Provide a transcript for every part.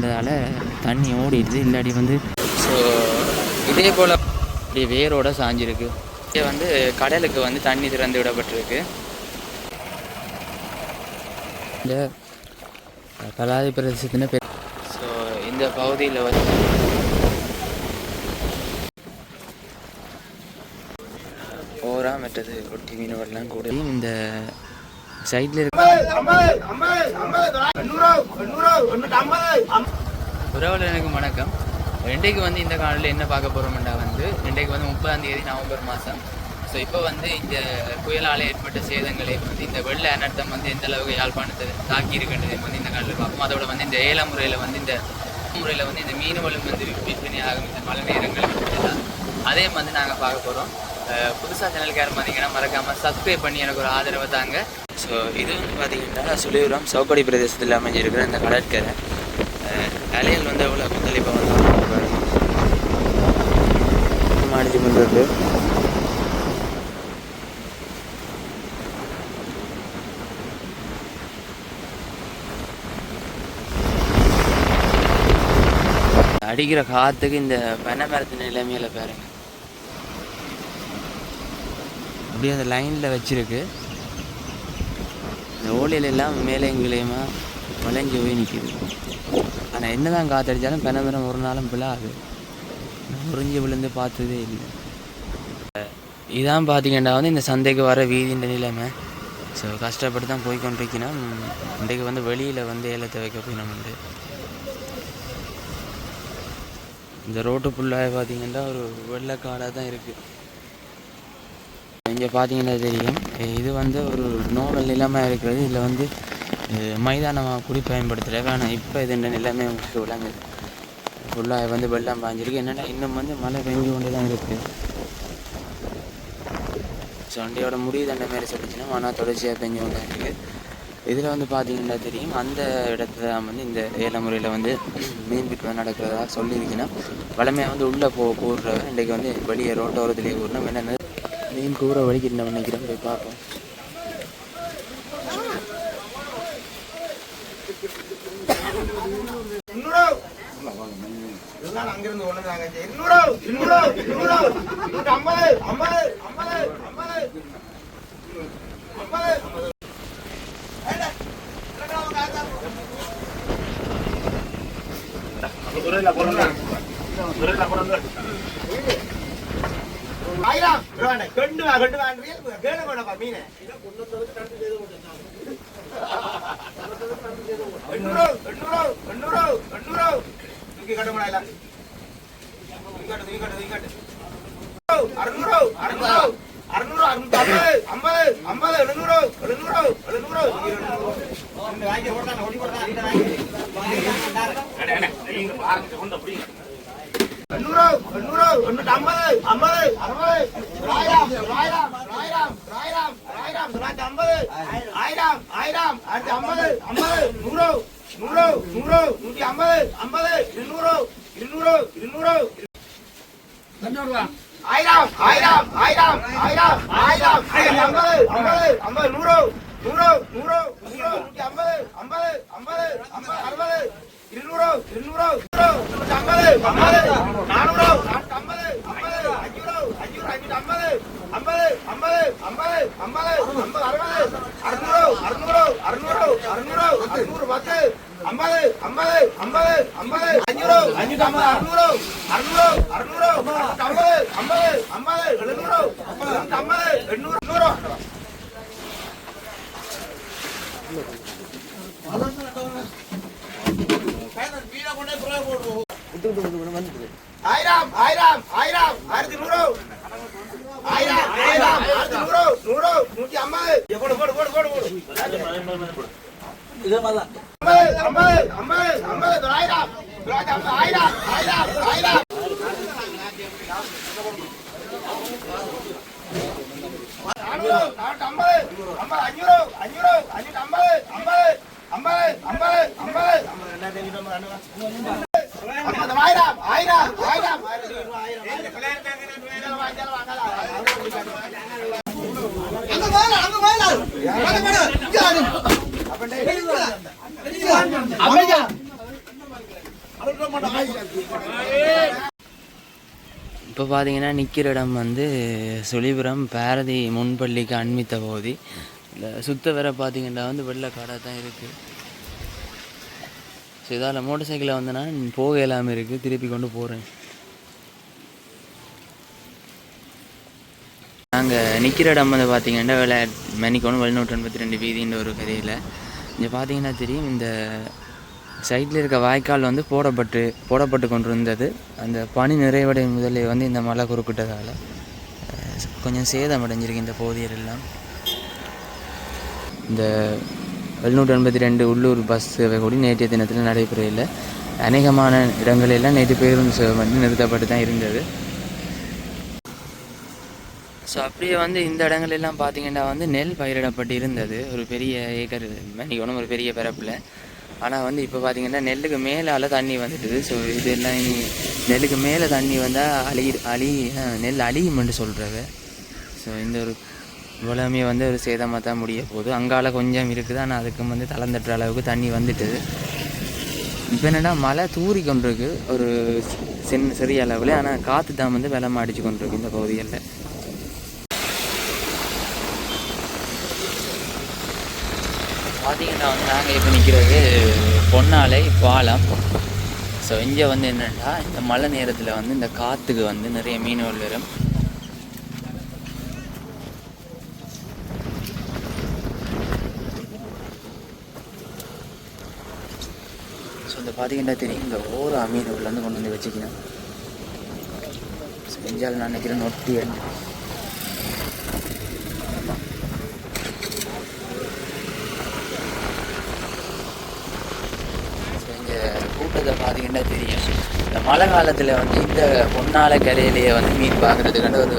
வந்ததால் தண்ணி ஓடிடுது இல்லாட்டி வந்து ஸோ இதே போல் இப்படி வேரோட சாஞ்சிருக்கு. இது வந்து கடலுக்கு வந்து தண்ணி திறந்து விடப்பட்டிருக்கு. இந்த கலாதி பிரதேசத்தின பேர் ஸோ இந்த பகுதியில் வந்து ஓரா மற்றது ஒட்டி மீனவர்லாம் கூட. இந்த சைடில் இருக்க எனக்கு வணக்கம். இன்றைக்கு வந்து இந்த காலையில் என்ன பார்க்க போகிறோம்னா வந்து இன்றைக்கு வந்து முப்பதாம் தேதி நவம்பர் மாதம். ஸோ இப்போ வந்து இந்த புயலால் ஏற்பட்ட சேதங்களை வந்து இந்த வெள்ள அனர்த்தம் வந்து எந்த அளவுக்கு யாழ்ப்பாணத்தை தாக்கி இருக்கின்றது வந்து இந்த காலத்தில் பார்ப்போம். அதோட வந்து இந்த ஏல முறையில் வந்து இந்த முறையில் வந்து இந்த மீனவளும் வந்து விற்பனை ஆகும். இந்த மழை நேரங்கள் அதே வந்து நாங்கள் பார்க்க போகிறோம் புதுசாக சேனலுக்காரர் பார்த்தீங்கன்னா மறக்காமல் சப்ஸ்கிரைப் பண்ணி எனக்கு ஒரு ஆதரவை தாங்க. ஸோ இது வந்து பார்த்தீங்கன்னா சுழிபுரம் சௌக்கடி பிரதேசத்தில் அமைஞ்சிருக்கிற இந்த கடற்கரை. அலைகள் வந்து எவ்வளோ கொந்தளிப்பாக வந்து அடிச்சு பண்ணுறது அடிக்கிற காற்றுக்கு இந்த பனை மரத்து நிலைமையில பாருங்க. அப்படியே அந்த லைனில் வச்சிருக்கு. இந்த எல்லாம் மேலே எங்கேயுமா வளைஞ்சு போய் நிற்கிது ஆனால் என்ன தான் காத்தடித்தாலும் பனை ஒரு நாளும் விழாது. நான் உறிஞ்சி விழுந்து பார்த்ததே இல்லை. இதான் பார்த்தீங்கன்னா வந்து இந்த சந்தைக்கு வர வீதின்ற நிலைமை. ஸோ கஷ்டப்பட்டு தான் போய் கொண்டிருக்கணும் இன்றைக்கு வந்து வெளியில் வந்து ஏலத்தை வைக்க போயினோம்ண்டு இந்த ரோட்டு ஃபுல்லாக பார்த்தீங்கன்னா ஒரு வெள்ளைக்காடாக தான் இருக்குது இங்கே பார்த்தீங்கன்னா தெரியும். இது வந்து ஒரு நோவல் நிலைமை இருக்கிறது. இதில் வந்து மைதானமாக குடி பயன்படுத்துகிற ஆனால் இப்போ இது என்ன நிலைமை உங்களுக்கு விளங்குது. ஃபுல்லாக வந்து வெள்ளம் பாஞ்சிருக்கு. என்னென்னா இன்னும் வந்து மழை பெஞ்சு கொண்டு தான் இருக்குது சண்டையோட முடிவு அந்த மாதிரி சொல்லிச்சுன்னா மன தொடர்ச்சியாக பெஞ்சு கொண்டு இருக்குது இதில் வந்து பார்த்தீங்கன்னா தெரியும். அந்த இடத்துல தான் வந்து இந்த ஏழை முறையில் வந்து மீன் விற்பனை நடக்கிறதா சொல்லியிருக்கீங்கன்னா வளமையாக வந்து உள்ளே போ கூடுற இன்றைக்கு வந்து வெளியே ரோட்டோரத்துலேயே கூடணும் என்னென்ன மீன் கூற வலிக்கிட்டு நம்ம நினைக்கிறோம் போய் பார்ப்போம். அங்கிருந்து ஒண்ணு நாங்க ஐம்பது ஐம்பது ஐம்பது ஐம்பது ஐம்பது ஆயிரம். கண்டு வா கண்டு வாங்க கேளு வேணப்பா மீன். எண்ணூறு எண்ணூறு எண்ணூறு எண்ணூறு தூக்கி கட்ட முடியல தூக்கி கட்டு தூக்கி அறுநூறு அறுநூறு அறுநூறு அறுநூத்தி ஐம்பது ஐம்பது எழுநூறு எழுநூறு எழுநூறு. வாங்கி போட்டாங்க ஒடி போட்டாங்க ஆயிரம் ஆயிரம் ஆயிரம் ஆயிரம் ஆயிரம் தொள்ளாயிரத்தி ஐம்பது ஆயிரம் ஆயிரம் ஆயிரத்தி ஐம்பது ஐம்பது நூறு நூறு நூறு நூற்றி ஐம்பது ஐம்பது இருநூறு இருநூறு இருநூறு ஆயிரம் ஆயிரம் ஆயிரம் ஆயிரம் ஆயிரம் ஐம்பது ஐம்பது ஐம்பது நூறு நூறு நூறு நூறு நூற்றி ஐம்பது ஐம்பது ஐம்பது ஐம்பது அறுபது இருநூறு இருநூறு நூற்றி ஐம்பது ஐம்பது நானூறு நானூற்றி ஐம்பது ஐம்பது அஞ்சூறு அஞ்சூறு அஞ்சூற்றி ஐம்பது ஐம்பது ஐம்பது ஐம்பது ஐம்பது ஐம்பது அறுபது அறுநூறு அறுநூறு அறுநூறு அறுநூறு அறுநூறு பத்து ஐம்பது ஐம்பது ஐம்பது ஐம்பது அஞ்சூறு அஞ்சூற்றி ஐம்பது அறுநூறு அறுநூறு அறுநூறு ஐம்பது ஐம்பது ஐம்பது எழுநூறு எழுநூற்றி ஐம்பது எண்ணூறு எண்ணூறு ஆயிரம் ஆயிரம் ஆயிரம் ஆயிரத்தி நூறு ஆயிரம் ஆயிரம் ஆயிரத்தி நூறு நூறு நூற்றி ஐம்பது போடு போடு போடு போடு போடு ஐம்பது ஐம்பது ஐம்பது ஐம்பது தொள்ளாயிரம் தொள்ளாயிரத்தி ஐம்பது ஆயிரம் ஆயிரம் ஆயிரம் நானூறு நானூற்றி ஐம்பது ஐம்பது அஞ்சூறு அஞ்சூறு அஞ்சூற்றி ஐம்பது ஐம்பது ஐம்பது ஐம்பது ஐம்பது ஐம்பது ஆயிரம் ஆயிரம் ஆயிரம் இப்போ பார்த்தீங்கன்னா நிற்கிற இடம் வந்து சுழிபுரம் பாரதி முன்பள்ளிக்கு அண்மித்த பகுதி இந்த சுத்த வர பார்த்தீங்கன்னா வந்து வெள்ளை காடாக தான் இருக்குது ஸோ இதால் மோட்டர் சைக்கிளில் வந்தேன்னா போக இல்லாமல் இருக்குது திருப்பி கொண்டு போகிறேன் நாங்கள் நிற்கிற இடம் வந்து பார்த்தீங்கன்னா வேலை மணிக்கொண்டு வெளிநூற்று எண்பத்தி ரெண்டு வீதின்ற ஒரு கதையில். இங்கே பார்த்தீங்கன்னா தெரியும் இந்த சைட்டில் இருக்க வாய்க்கால் வந்து போடப்பட்டு போடப்பட்டு கொண்டிருந்தது. அந்த பனி நிறைவடை முதலே வந்து இந்த மழை குறுக்கிட்டதால் கொஞ்சம் சேதம் அடைஞ்சிருக்கு இந்த பகுதியில் எல்லாம். இந்த எழுநூற்றி எண்பத்தி ரெண்டு உள்ளூர் பஸ் சேவை கூட நேற்றைய தினத்தில் நடைபெறவில்லை. அநேகமான இடங்களெல்லாம் நேற்று பேருந்து சேவை வந்து நிறுத்தப்பட்டு தான் இருந்தது. ஸோ அப்படியே வந்து இந்த இடங்கள் எல்லாம் பார்த்தீங்கன்னா வந்து நெல் பயிரிடப்பட்டு இருந்தது. ஒரு பெரிய ஏக்கர் ஒன்றும் ஒரு பெரிய பரப்பில். ஆனால் வந்து இப்போ பார்த்தீங்கன்னா நெல்லுக்கு மேலால் தண்ணி வந்துட்டுது. ஸோ இதெல்லாம் இனி நெல்லுக்கு மேலே தண்ணி வந்தால் அழி அழி நெல் அழியும்னு சொல்கிறவ ஸோ இந்த ஒரு இவ்வளவுமே வந்து ஒரு சேதமாக தான் முடிய போகுது. அங்கால கொஞ்சம் இருக்குது. ஆனால் அதுக்கு வந்து தளர்ந்தட்டுற அளவுக்கு தண்ணி வந்துட்டுது இப்போ என்னென்னா மழை தூரி கொண்டிருக்கு. ஒரு சின்ன சிறிய அளவில். ஆனால் காற்று தான் வந்து வெள்ளம் அடிச்சு கொண்டிருக்கு இந்த பகுதிகளில். பார்த்தீங்கன்னா வந்து நாங்கள் இப்போ நிற்கிறது பொன்னாலை பாலம். ஸோ இங்கே வந்து என்னென்னா இந்த மழை நேரத்தில் வந்து இந்த காற்றுக்கு வந்து நிறைய மீனவர்கள் வரும். பார்த்தீங்கன்னா தெரியும். இந்த ஓர மீன்கள் உள்ளேருந்து கொண்டு வந்து வச்சுக்கணும் செஞ்சால் நான் நினைக்கிறேன் நொட்டி கூட்டத்தை பார்த்தீங்கன்னா தெரியும். இந்த மழை காலத்தில் வந்து இந்த பொன்னால கரையிலேயே வந்து மீன் பார்க்குறதுக்கான ஒரு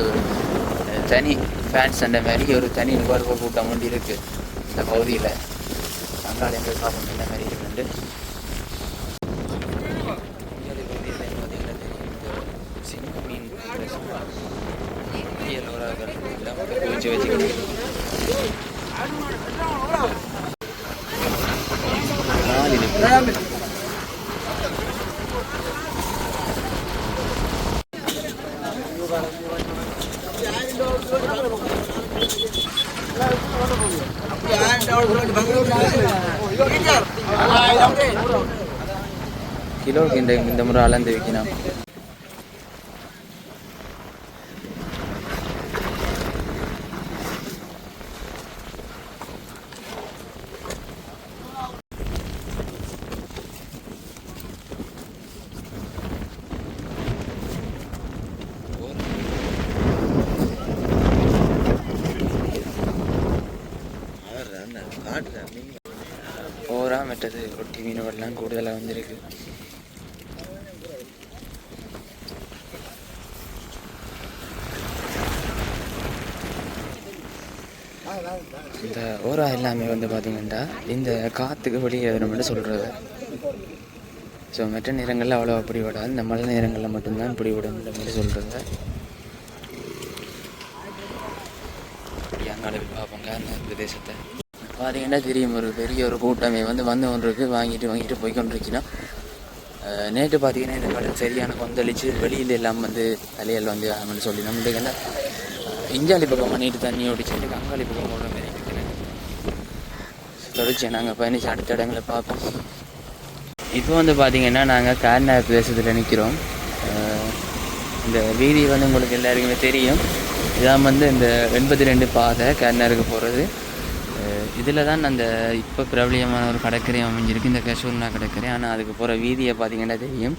தனி ஃபேன்ஸ் அந்த மாதிரி ஒரு தனி நுகர்வு கூட்டம் ஒன்று இருக்குது இந்த பகுதியில். அங்காள எங்கள் பார்க்கணும் இந்த மாதிரி இருக்குது இங்கே பகுதியில் பார்த்தீங்கன்னா தெரியும் இந்த சின்ன மீன் எல்லோராக குவிச்சு வச்சுக்கிட்டு நாலு இருக்கு கிலோவுக்கு இந்த முறை அளந்து வைக்கணும் ஓரா மற்றது ரொட்டி மீனவெல்லாம் கூடுதலாக வந்திருக்கு இந்த ஓரா எல்லாமே வந்து பார்த்தீங்கன்னா இந்த காற்றுக்கு வெளியேறணும்னு சொல்கிறது ஸோ மற்ற நேரங்களில் அவ்வளோ அப்படி விடாது இந்த மழை நேரங்களில் மட்டும்தான் இப்படி விடணுன்ற மாதிரி சொல்கிறது அங்காளுக்கு பார்ப்போங்க அந்த பிரதேசத்தை. பார்த்தீங்கன்னா தெரியும் ஒரு பெரிய ஒரு கூட்டமே வந்து வந்து ஒன்றுக்கு வாங்கிட்டு வாங்கிட்டு போய் கொண்டிருக்கணும் நேற்று பார்த்தீங்கன்னா இந்த கடல் சரியான கொந்தளிச்சு வெளியில் எல்லாம் வந்து தலையில் வந்து ஆகணும்னு சொல்லி நம்மளுக்கு என்ன இஞ்சாலி பக்கம் பண்ணிட்டு தண்ணி ஓடிச்சு அங்காளி பக்கம் போடுற மாதிரி தொடர்ச்சியாக தொடர்ச்சி நாங்கள் பயணிச்சு அடுத்த இடங்களை பார்ப்போம். இப்போ வந்து பார்த்தீங்கன்னா நாங்கள் கார்னார் பிரதேசத்தில் நிற்கிறோம் இந்த வீதி வந்து உங்களுக்கு எல்லாருக்குமே தெரியும். இதான் வந்து இந்த எண்பத்தி ரெண்டு பாதை கேர்னருக்கு போகிறது இதில் தான் அந்த இப்போ பிரபலியமான ஒரு கடற்கரை அமைஞ்சிருக்கு. இந்த கசூர்னா கடற்கரை. ஆனால் அதுக்கு போகிற வீதியை பார்த்தீங்கன்னா தெரியும்.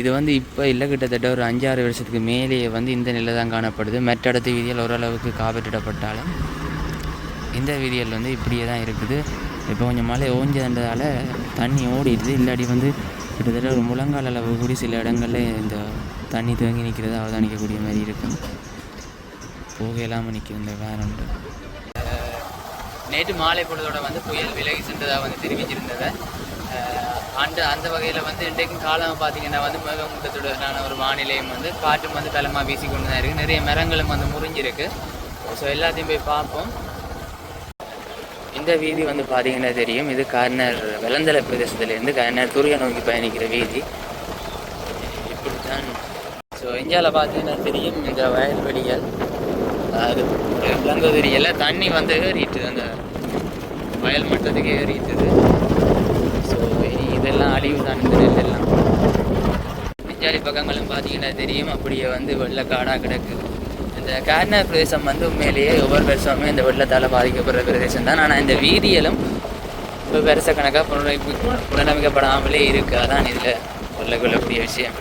இது வந்து இப்போ இல்லை கிட்டத்தட்ட ஒரு அஞ்சாறு வருஷத்துக்கு மேலேயே வந்து இந்த நிலை தான் காணப்படுது. மற்ற இடத்து வீதியில் ஓரளவுக்கு காப்பீட்டிடப்பட்டாலும் இந்த வீதிகள் வந்து இப்படியே தான் இருக்குது. இப்போ கொஞ்சம் மழை ஓஞ்சதுன்றதால தண்ணி ஓடிடுது. இல்லாடி வந்து கிட்டத்தட்ட ஒரு முழங்கால் அளவு கூடி சில இடங்களில் இந்த தண்ணி தேங்கி நிற்கிறத அவதானிக்கக்கூடிய மாதிரி இருக்கும். போக இல்லாமல் நிற்கும் இந்த வேன் நேற்று மாலை பொழுதோட வந்து புயல் விலகி சென்றதாக வந்து தெரிவிச்சிருந்ததை அந்த அந்த வகையில் வந்து இன்றைக்கும் காலம் பார்த்தீங்கன்னா வந்து மேகமூட்டத்துடனான ஒரு வானிலையும் வந்து காற்றும் வந்து தளமாக வீசி கொண்டு தான் இருக்குது நிறைய மரங்களும் வந்து முறிஞ்சிருக்கு. ஸோ எல்லாத்தையும் போய் பார்ப்போம். இந்த வீதி வந்து பார்த்தீங்கன்னா தெரியும். இது கார்னர் வெளந்தலை பிரதேசத்துலேருந்து கார்னர் துரியா நோக்கி பயணிக்கிற வீதி. இப்படித்தான். ஸோ இந்தியாவில் பார்த்தீங்கன்னா தெரியும் இந்த வயல்வெளிகள். அது விலங்குதிரியில் தண்ணி வந்து ஏறிட்டுது அந்த வயல் மட்டத்துக்கு ஏறிட்டுது. ஸோ இதெல்லாம் அழிவு தான் இந்த நெல்லெல்லாம் நெஞ்சாலி பக்கங்களும் பார்த்தீங்கன்னா தெரியும். அப்படியே வந்து வெள்ளை காடாக கிடக்கு. இந்த கார்னர் பிரதேசம் வந்து உண்மையிலேயே ஒவ்வொரு வருஷமுமே இந்த வெள்ளத்தால் பாதிக்கப்படுற பிரதேசம் தான். ஆனால் இந்த வீதியிலும் இப்போ பெருச கணக்காக புனரமைப்பு புனரமைக்கப்படாமலே இருக்குது அதான் இதில் சொல்லக்கூடிய விஷயம்.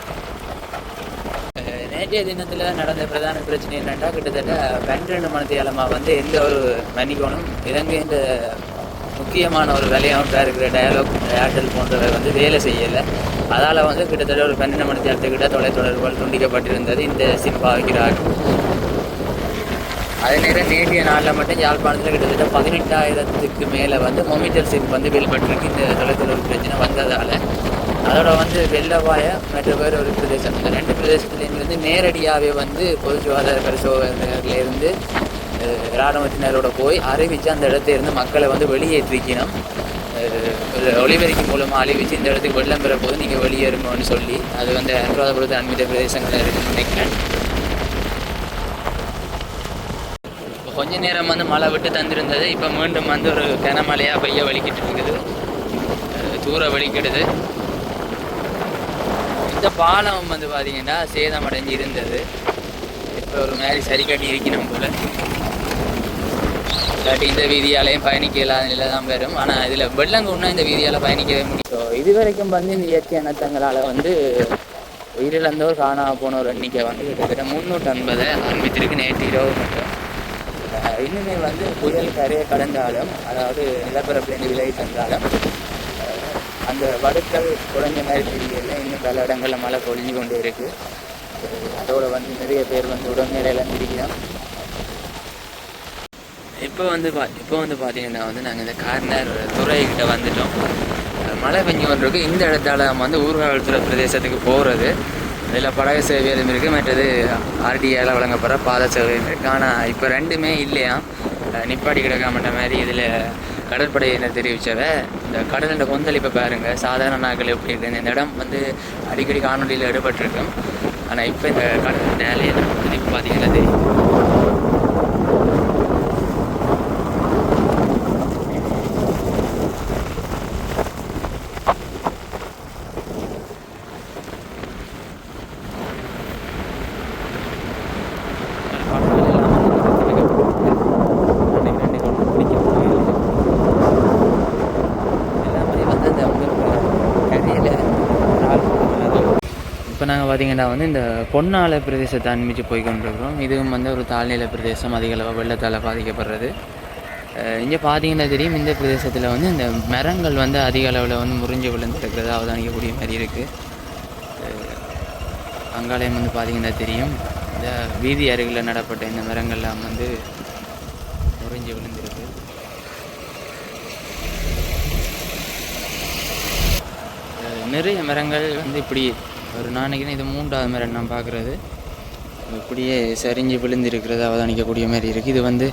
நேற்றைய தினத்தில் நடந்த பிரதான பிரச்சனை என்னென்னா கிட்டத்தட்ட பன்னிரெண்டு மணித்தியாலமாக வந்து எந்த ஒரு மன்னிக்கணும் இலங்கைன்ற இந்த முக்கியமான ஒரு விலையாமட்டாக இருக்கிற டயலாக் ஏர்டெல் போன்றவை வந்து வேலை செய்யலை. அதால் வந்து கிட்டத்தட்ட ஒரு பன்னெண்டு மணித்தியாலத்துக்கிட்ட தொலைத்தொடர்புகள் துண்டிக்கப்பட்டிருந்தது. இந்த சிம் பாவிக்கிறார்கள் அதே நேரம் நேற்றைய நாளில் மட்டும் யாழ்ப்பாணத்தில் கிட்டத்தட்ட பதினெட்டாயிரத்துக்கு மேலே வந்து மொமிட்டல் சீட் வந்து வெளிப்பட்டிருக்கு இந்த தொலைத்தொடர்பு பிரச்சனை வந்ததால். அதோட வந்து வெள்ளவாய மற்ற வேறு ஒரு பிரதேசம். இந்த ரெண்டு பிரதேசத்துலேருந்து நேரடியாகவே வந்து பொது சுகாதார பரிசோதனையிலேருந்து இராணுவத்தினரோட போய் அறிவித்து அந்த இடத்திலேருந்து மக்களை வந்து வெளியேற்றிக்கணும். ஒரு ஒளிபெருக்கி மூலமாக அழிவிச்சு இந்த இடத்துக்கு வெள்ளம் பெற போது நீங்கள் வெளியேறுங்கன்னு சொல்லி அது வந்து அனுராதபுரத்து அண்மித பிரதேசங்களில் இருக்குன்னு நினைக்கிறேன் இப்போ கொஞ்ச நேரம் வந்து மழை விட்டு தந்திருந்தது. இப்போ மீண்டும் வந்து ஒரு கனமழையாக பெய்ய வலிக்கிட்டு இருக்குது. தூர வலிக்கிடுது இந்த பாலம் வந்து பார்த்தீங்கன்னா சேதமடைஞ்சு இருந்தது. இப்போ ஒரு மாதிரி சரி கட்டி இருக்கணும் போல. இல்லாட்டி இந்த வீதியாலையும் பயணிக்க இல்லாத நிலை தான் வரும். ஆனால் இதில் வெள்ளங்குன்னா இந்த வீதியால் பயணிக்கவே முடியும். இது வரைக்கும் வந்து இந்த இயற்கை அனர்த்தங்களால் வந்து உயிரிழந்தோர் காணாம போனோர் எண்ணிக்கை வந்து கிட்டத்தட்ட முந்நூற்றி ஐம்பது ஆரம்பித்திருக்கு நேற்று இரவு மட்டும். இன்னுமே வந்து புயல் கரையை கடந்தாலும் அதாவது நிலப்பரப்புலேருந்து விலகி சென்றாலும் அந்த வடுக்கள் குறைஞ்ச மாதிரி தெரியல இன்னும் பல இடங்களில் மழை பொழிஞ்சு கொண்டு இருக்கு. அதோட வந்து நிறைய பேர் வந்து உடல்நிலையெல்லாம் பிடிக்கிறோம் இப்போ வந்து பா இப்போ வந்து பார்த்தீங்கன்னா வந்து நாங்கள் இந்த கார்னர் துறைகிட்ட வந்துட்டோம். மழை பெஞ்சு கொண்டிருக்கு. இந்த இடத்தால நம்ம வந்து ஊர்காவல்துறை பிரதேசத்துக்கு போகிறது இதில் படகு சேவையும் இருக்குது மற்றது ஆர்டிஏல வழங்கப்படுற பாத சேவையும் இருக்குது. ஆனால் இப்போ ரெண்டுமே இல்லையா? நிப்பாடி நிப்பாட்டி கிடக்காமட்ட மாதிரி இதில் கடற்படையினர் தெரிவித்தவ இந்த கடலோட கொந்தளிப்பை பாருங்கள் சாதாரண நாட்கள் எப்படி இருக்குது இந்த இடம் வந்து அடிக்கடி காணொலியில் எடுபட்டிருக்கும். ஆனால் இப்போ இந்த கடல் வேலையை இப்போ பார்த்தீங்கன்னா தெரியும் இப்போ நாங்கள் பார்த்தீங்கன்னா வந்து இந்த பொன்னால பிரதேசத்தை அண்மிச்சு போய் கொண்டிருக்கிறோம். இதுவும் வந்து ஒரு தாழ்நிலை பிரதேசம் அதிக அளவு வெள்ளத்தால் பாதிக்கப்படுறது. இங்கே பார்த்தீங்கன்னா தெரியும் இந்த பிரதேசத்தில் வந்து இந்த மரங்கள் வந்து அதிக அளவில் வந்து முறிஞ்சு விழுந்துருக்கிறது அவதானிக்கக்கூடிய மாதிரி இருக்குது அங்காலயம் வந்து பார்த்தீங்கன்னா தெரியும். இந்த வீதி அருகில் நடப்பட்ட இந்த மரங்கள்லாம் வந்து முறிஞ்சு விழுந்திருக்கு. நிறைய மரங்கள் வந்து இப்படி ஒரு நாளைக்கு இது மூன்றாவது மாதிரி நான் பார்க்குறது. இப்படியே சரிஞ்சு விழுந்திருக்கிறது அவதானிக்கக்கூடிய மாதிரி இருக்குது இது வந்து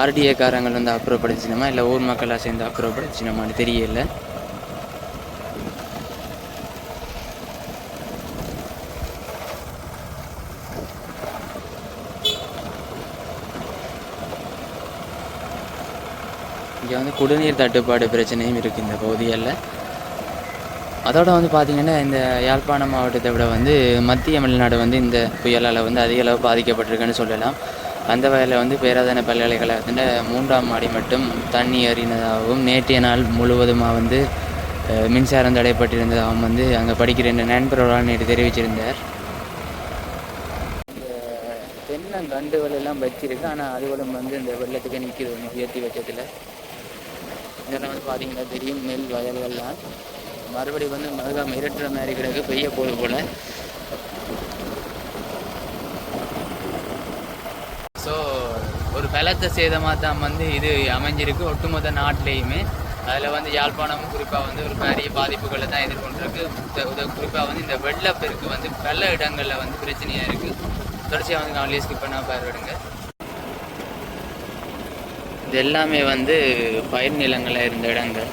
ஆர்டிஏக்காரங்கள் வந்து அப்புறப்படுத்தினோமா? இல்லை ஊர் மக்களாக சேர்ந்து அப்புறப்படுத்தினோமான்னு தெரியல. இங்கே வந்து குடிநீர் தட்டுப்பாடு பிரச்சனையும் இருக்குது இந்த பகுதிகளில். அதோடு வந்து பார்த்திங்கன்னா இந்த யாழ்ப்பாணம் மாவட்டத்தை விட வந்து மத்திய தமிழ்நாடு வந்து இந்த புயலால் வந்து அதிக அளவு பாதிக்கப்பட்டிருக்குன்னு சொல்லலாம். அந்த வகையில் வந்து பேராதன பல்கலைக்கழகத்தின் மூன்றாம் மாடி மட்டும் தண்ணி ஏறினதாகவும் நேற்றைய நாள் முழுவதுமாக வந்து மின்சாரம் தடைப்பட்டிருந்ததாகவும் வந்து அங்கே படிக்கிற இந்த நண்பர்களால் நேற்று தெரிவிச்சிருந்தார். தென்னங்கண்டுகள் எல்லாம் வச்சிருக்கு. ஆனால் அதுகளும் வந்து இந்த வெள்ளத்துக்கு நிற்கிது உயர்த்தி வச்சதில் இதெல்லாம் வந்து பார்த்தீங்கன்னா தெரியும் நெல் வயல்கள்லாம். மறுபடி வந்து மழை மிரட்டுற மாதிரி கிடக்கு பெய்ய போது போல். ஸோ ஒரு பலத்த சேதமாக தான் வந்து இது அமைஞ்சிருக்கு ஒட்டுமொத்த நாட்டிலையுமே. அதில் வந்து யாழ்ப்பாணமும் குறிப்பாக வந்து ஒரு பெரிய பாதிப்புகளை தான் எதிர்கொண்டிருக்கு. குறிப்பாக வந்து இந்த வெள்ளப்பெருக்கு வந்து பல இடங்களில் வந்து பிரச்சனையாக இருக்குது தொடர்ச்சியாக வந்து நான் ஸ்கிப் பண்ணால் பார்வையிடுங்க. இது எல்லாமே வந்து பயிர் நிலங்கள்ல இருந்த இடங்கள்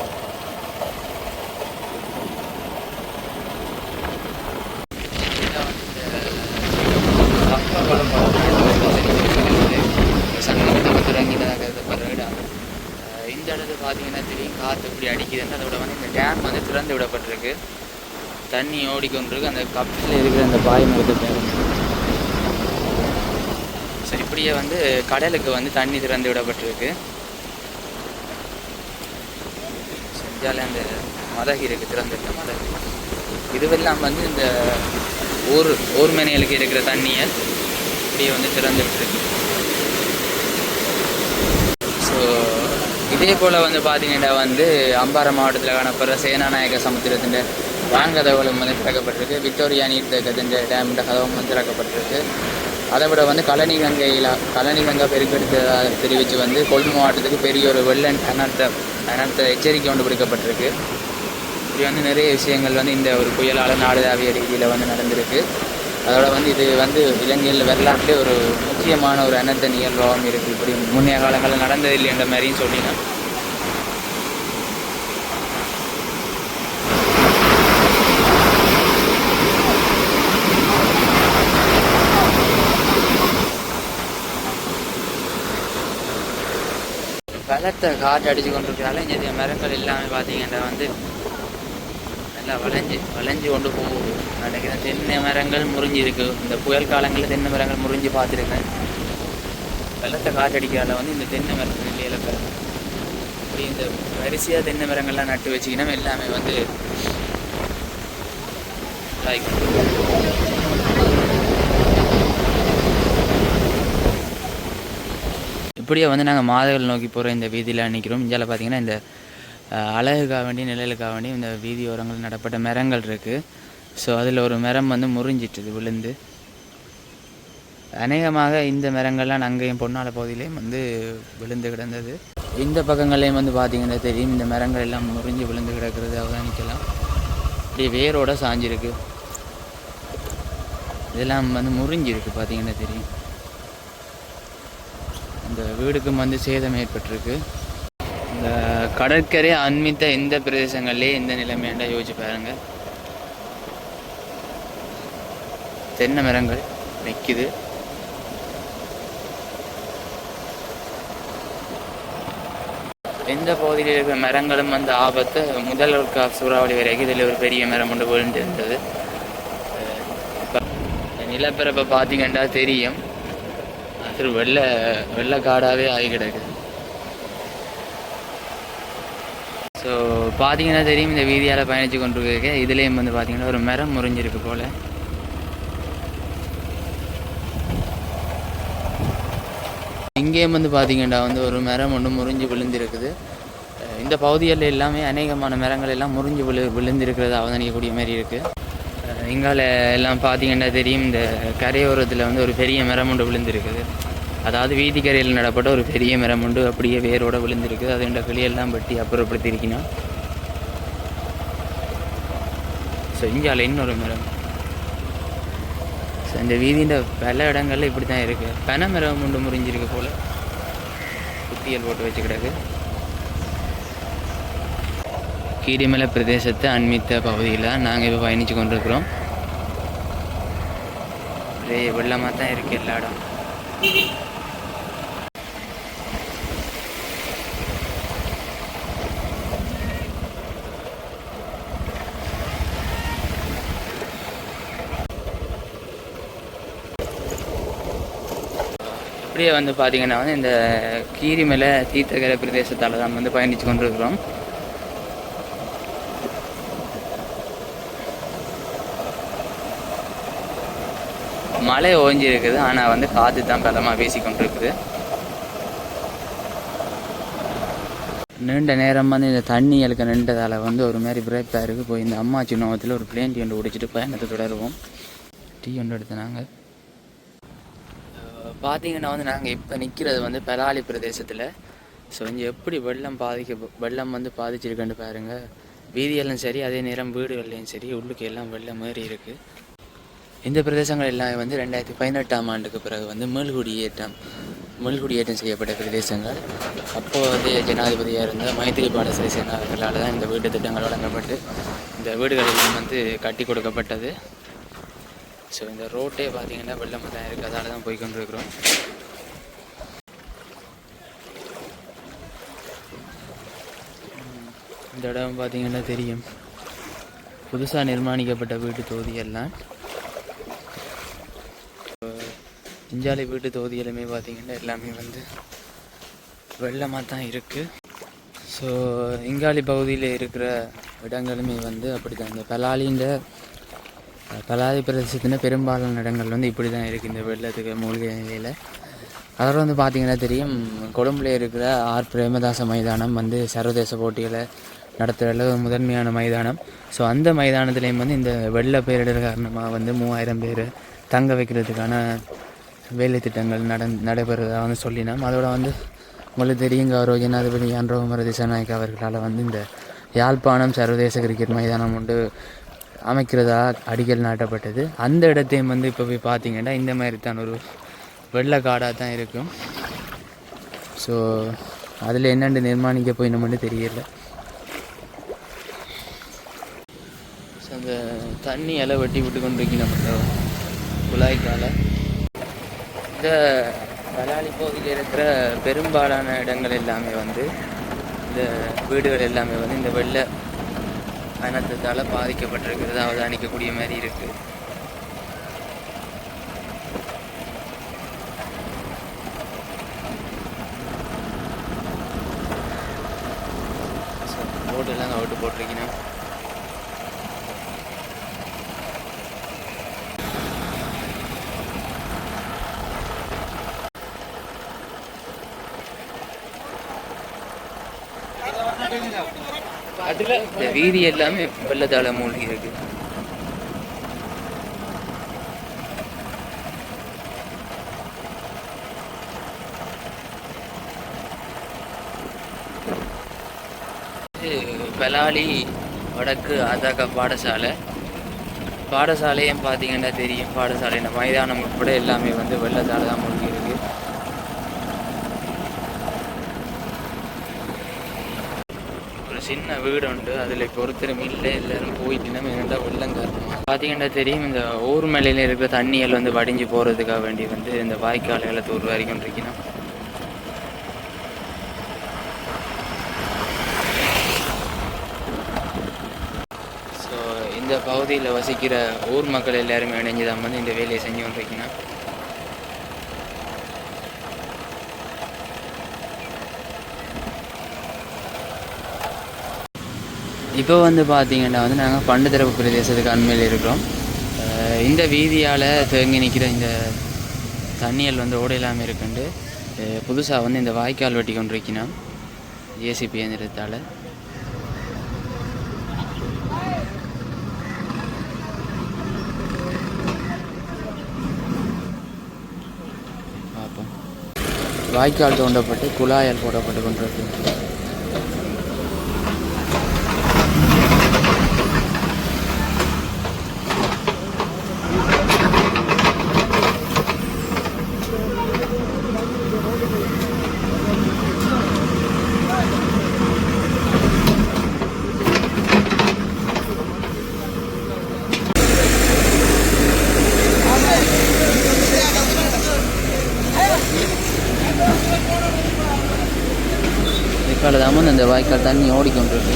சங்கமத்துக்கு தொடங்கினதாக கருதப்படுற இடம் அஹ் இந்த இடத்துல பார்த்தீங்கன்னா தெரியும் காற்று இப்படி அடிக்குதுன்னு அதோட வந்து இந்த டேம் வந்து தண்ணி ஓடிக்கொண்டிருக்கு அந்த கப்பில் இருக்கிற அந்த பாய் மரத்து ஸோ இப்படியே வந்து கடலுக்கு வந்து தண்ணி திறந்து விடப்பட்டிருக்கு. செஞ்சாலே அந்த மதகி இருக்குது திறந்துருக்க மதகி. இதுவெல்லாம் வந்து இந்த ஊர் ஊர் மேனைகளுக்கு இருக்கிற தண்ணியை இப்படியே வந்து திறந்து விட்டுருக்கு ஸோ இதே போல் வந்து பார்த்தீங்கன்னா வந்து அம்பாறை மாவட்டத்தில் காணப்படுற சேனாநாயக சமுத்திரத்தின் வான்கதவுகளும் வந்து திறக்கப்பட்டிருக்கு. விக்டோரியா நீர்த்தேக்கத்தின் டேமின் கதவும் வந்து திறக்கப்பட்டிருக்கு. அதை விட வந்து கழனி கங்கையில் கழனி கங்கை பெருக்கெடுத்ததாக தெரிவித்து வந்து கொழும்பு மாவட்டத்துக்கு பெரிய ஒரு வெள்ளன் அனர்த்த அனர்த்த எச்சரிக்கை ஒன்று விடுக்கப்பட்டிருக்கு. இப்படி வந்து நிறைய விஷயங்கள் வந்து இந்த ஒரு புயலால் நாடுதாவிய ரீதியில் வந்து நடந்திருக்கு. அதோட வந்து இது வந்து இலங்கையில் வரலாற்றிலே ஒரு முக்கியமான ஒரு அனர்த்த நிகழ்வாகவும் இருக்குது இப்படி முன்னைய காலங்களில் நடந்தது என்ற மாதிரியும் சொல்லினா. பலத்த காற்று அடிச்சு கொண்டிருக்கிறதால இங்கே மரங்கள் எல்லாமே பார்த்தீங்கன்னா வந்து நல்லா வளைஞ்சு வளைஞ்சு கொண்டு போகும் நினைக்கிறேன் தென்னை மரங்கள் முறிஞ்சு இருக்கு இந்த புயல் காலங்களில் தென்னை மரங்கள் முறிஞ்சு பார்த்துருக்கேன். வெள்ளத்தை காற்றடிக்கிறதால வந்து இந்த தென்னை மரத்து நிலையில பாருங்க இப்படி இந்த வரிசையாக தென்னை மரங்கள்லாம் நட்டு வச்சுக்கினா எல்லாமே வந்து இப்படியே வந்து நாங்கள் மாதகள் நோக்கி போகிற இந்த வீதியில் நிற்கிறோம் இந்தியாவில் பார்த்தீங்கன்னா இந்த அழகுக்காக வேண்டி நிழலுக்காக வேண்டி இந்த வீதியோரங்களில் நடப்பட்ட மரங்கள் இருக்குது ஸோ அதில் ஒரு மரம் வந்து முறிஞ்சிட்டுது விழுந்து. அநேகமாக இந்த மரங்கள்லாம் அங்கேயும் பொன்னால பகுதியிலையும் வந்து விழுந்து கிடந்தது. இந்த பக்கங்கள்லேயும் வந்து பார்த்தீங்கன்னா தெரியும் இந்த மரங்கள் எல்லாம் முறிஞ்சு விழுந்து கிடக்கிறது அவதானிக்கலாம். இப்படி வேரோட சாஞ்சிருக்கு. இதெல்லாம் வந்து முறிஞ்சிருக்கு பார்த்தீங்கன்னா தெரியும். இந்த வீடுக்கும் வந்து சேதம் ஏற்பட்டிருக்கு. இந்த கடற்கரை அண்மித்த இந்த பிரதேசங்கள்லேயே இந்த நிலைமையாண்டா யோசிச்சு பாருங்க. தென்னை மரங்கள் நிற்குது எந்த பகுதியில் இருக்கிற மரங்களும் அந்த ஆபத்து? முதல் கா. சூறாவளி வரைக்கும் இதில் ஒரு பெரிய மரம் கொண்டு விழுந்திருந்தது. இருந்தது நிலப்பரப்பை பார்த்தீங்கன்னா தெரியும். அது வெள்ளை வெள்ளை காடாகவே ஆகி கிடக்குது ஸோ பார்த்தீங்கன்னா தெரியும் இந்த வீதியால் பயணித்து கொண்டிருக்க இதுலேயும் வந்து பார்த்தீங்கன்னா ஒரு மரம் முறிஞ்சிருக்கு போல். இங்கேயும் வந்து பார்த்தீங்கன்னா வந்து ஒரு மரம் ஒன்று முறிஞ்சு விழுந்திருக்குது. இந்த பகுதிகளில் எல்லாமே அநேகமான மரங்கள் எல்லாம் முறிஞ்சு விழு விழுந்திருக்கிறது அவதானிக்கக்கூடிய மாதிரி இருக்குது இங்கால எல்லாம் பார்த்தீங்கன்னா தெரியும் இந்த கரையோரத்தில் வந்து ஒரு பெரிய மரம் ஒன்று விழுந்திருக்குது. அதாவது வீதிக்கரையில் நடப்பட்ட ஒரு பெரிய மரம் உண்டு. அப்படியே வேரோடு விழுந்திருக்கு. அது இந்த கிளியெல்லாம் வெட்டி அப்புறப்படுத்தியிருக்கணும் ஸோ இங்கால இன்னொரு மரம். ஸோ இந்த வீதியின் பல இடங்களில் இப்படி தான் இருக்குது பனை மரம் உண்டு முறிஞ்சிருக்கு போல். குத்தியல் போட்டு வச்சு கிடக்கு. கீரிமலை பிரதேசத்தை அண்மித்த பகுதியில் நாங்கள் இப்போ பயணித்து கொண்டிருக்கிறோம். வெள்ளமாக தான் இருக்குது எல்லா இடம். அப்படியே வந்து பார்த்தீங்கன்னா வந்து இந்த கீரிமலை தீர்த்தகரை பிரதேசத்தால் தான் வந்து பயணித்து கொண்டிருக்கிறோம். மழை ஓஞ்சிருக்குது. ஆனால் வந்து காற்று தான் பலமாக வீசி நீண்ட நேரம் வந்து இந்த தண்ணி இழுக்க நின்றதால் வந்து ஒரு மாதிரி பிரேக்காக இருக்குது போய் இந்த அம்மாச்சி நோகத்தில் ஒரு பிளேன் டீ ஒன்று குடிச்சிட்டு பயணத்தை தொடருவோம். டீ ஒன்று எடுத்து நாங்கள் பார்த்தீங்கன்னா வந்து நாங்கள் இப்போ நிற்கிறது வந்து பெலாலி பிரதேசத்தில். ஸோ இங்கே எப்படி வெள்ளம் பாதிக்க வெள்ளம் வந்து பாதிச்சிருக்குன்னு பாருங்கள் வீதியெல்லாம் சரி அதே நேரம் வீடுகள்லையும் சரி உள்ளுக்கு எல்லாம் வெள்ளம் மாறி இருக்குது இந்த பிரதேசங்கள் எல்லாம் வந்து ரெண்டாயிரத்தி பதினெட்டாம் ஆண்டுக்கு பிறகு வந்து மீள்குடியேற்றம் மீள்குடியேற்றம் செய்யப்பட்ட பிரதேசங்கள். அப்போதைய ஜனாதிபதியாக இருந்த மைத்திரிபால சிறிசேனா அவர்களால் தான் இந்த வீட்டு திட்டங்கள் வழங்கப்பட்டு இந்த வீடுகள் எல்லாம் வந்து கட்டி கொடுக்கப்பட்டது. ஸோ இந்த ரோட்டே பார்த்தீங்கன்னா வெள்ளமாக தான் இருக்குது அதால் தான் போய் கொண்டிருக்கிறோம். இந்த இடம் பார்த்தீங்கன்னா தெரியும். புதுசாக நிர்மாணிக்கப்பட்ட வீட்டு தொகுதியெல்லாம் இஞ்சாலை வீட்டு தொகுதியிலுமே பார்த்திங்கன்னா எல்லாமே வந்து வெள்ளமாக தான் இருக்குது ஸோ இங்காலி பகுதியில் இருக்கிற இடங்களுமே வந்து அப்படி தான் இந்த பலாலின்ற பலாதி பிரதேசத்தின பெரும்பாலான இடங்கள் வந்து இப்படி தான் இருக்குது இந்த வெள்ளத்துக்கு மூலிகை நிலையில். அதோட வந்து பார்த்திங்கன்னா தெரியும் கொழும்புல இருக்கிற ஆர். பிரேமதாச மைதானம் வந்து சர்வதேச போட்டிகளை நடத்துகிற முதன்மையான மைதானம். ஸோ அந்த மைதானத்துலேயும் வந்து இந்த வெள்ள பேரிடர் காரணமாக வந்து மூவாயிரம் பேர் தங்க வைக்கிறதுக்கான வேலை திட்டங்கள் நட நடைபெறுவதாக வந்து சொல்லினோம். அதோட வந்து உங்களுக்கு தெரியும் கௌரவ ஜனாதிபதி அன்றோமர திசாநாயக் அவர்களால் வந்து இந்த யாழ்ப்பாணம் சர்வதேச கிரிக்கெட் மைதானம் உண்டு அமைக்கிறதா அடிக்கல் நாட்டப்பட்டது. அந்த இடத்தையும் வந்து இப்போ போய் பார்த்தீங்கன்னா இந்த மாதிரி தான் ஒரு வெள்ளை காடாக தான் இருக்கும். ஸோ அதில் என்னென்று நிர்மாணிக்க போயினோம்னு தெரியல. ஸோ அந்த தண்ணி இலை வெட்டி விட்டு கொண்டு இருக்கணும் அந்த குழாய்க்கால இந்த பலாலி பகுதியில் இருக்கிற பெரும்பாலான இடங்கள் எல்லாமே வந்து இந்த வீடுகள் எல்லாமே வந்து இந்த வெள்ளை பயணத்தால் பாதிக்கப்பட்டிருக்கிறது அவதானிக்கக்கூடிய மாதிரி இருக்குது போட்டெல்லாம் அவுட்டு போட்டிருக்கணும் இந்த வீதி எல்லாமே வெள்ளத்தால மூழ்கி இருக்கு பெலாலி வடக்கு ஆதாக்க பாடசாலை. பாடசாலையும் பார்த்தீங்கன்னா தெரியும். பாடசாலை இந்த மைதானம் உட்பட எல்லாமே வந்து வெள்ளத்தால தான் மூழ்கி இருக்கு ஒரு சின்ன வீடு உண்டு அதில் இப்போ ஒருத்தரும் இல்லை. எல்லாரும் போயிட்டு நம்ம வெள்ளம் காரணமாக பார்த்தீங்கன்னா தெரியும் இந்த ஊர் மேலையில் இருக்கிற தண்ணிகள் வந்து வடிஞ்சு போகிறதுக்காக வேண்டி வந்து இந்த வாய்க்கால்களை தூர் வரைக்கும் இருக்கணும். ஸோ இந்த பகுதியில் வசிக்கிற ஊர் மக்கள் எல்லாருமே இணைஞ்சு தான் வந்து இந்த வேலையை செஞ்சு கொண்டிருக்கணும். இப்போ வந்து பார்த்தீங்கன்னா வந்து நாங்கள் பண்டுதரப்பு பிரதேசத்துக்கு அண்மையில் இருக்கிறோம். இந்த வீதியால் தேங்கி நிற்கிற இந்த தண்ணியல் வந்து ஓடையில்லாமல் இருக்குண்டு. புதுசாக வந்து இந்த வாய்க்கால் வெட்டி கொண்டிருக்கணும் ஜேசிபி இயந்திரத்தால். பார்ப்போம். வாய்க்கால் தோண்டப்பட்டு குழாயால் போடப்பட்டு கொண்டிருக்கு வாய்க்கால் தான் தண்ணி ஓடிக்கொண்டிருக்கு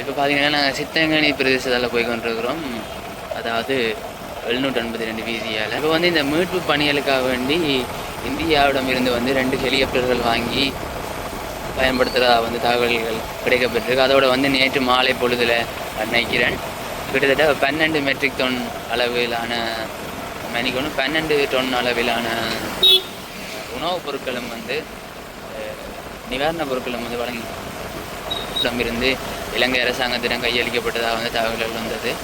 இப்போ பார்த்தீங்கன்னா நாங்கள் சித்தங்கனி பிரதேசத்தில் போய் கொண்டிருக்கிறோம். அதாவது எழுநூற்றி எண்பத்தி ரெண்டு வீதியால். இப்போ வந்து இந்த மீட்பு பணிகளுக்காக வேண்டி இந்தியாவிடம் இருந்து வந்து ரெண்டு ஹெலிகாப்டர்கள் வாங்கி பயன்படுத்துகிறதா வந்து தகவல்கள் கிடைக்கப்பட்டிருக்கு. அதோட வந்து நேற்று மாலை பொழுதில் நினைக்கிறேன் கிட்டத்தட்ட பன்னெண்டு மெட்ரிக் டன் அளவிலான மணிக்கொன்று பன்னெண்டு டன் அளவிலான உணவுப் பொருட்களும் வந்து நிவாரணப் பொருட்களும் வந்து வழங்கி இலங்கை அரசாங்கத்திடம் கையளிக்கப்பட்டதாக வந்து தகவல்கள் வந்தது.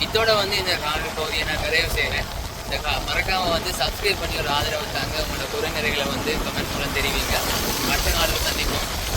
இதோட வந்து இந்த காணொலி பகுதியை நான் நிறைவு செய்கிறேன் இந்த கா- மறக்காம வந்து சப்ஸ்கிரைப் பண்ணி ஒரு ஆதரவு தாங்க உங்களோட குறைநிறைகளை வந்து கமெண்ட் மூலம் தெரிவிங்க. அடுத்த நாளில் சந்திப்போம்.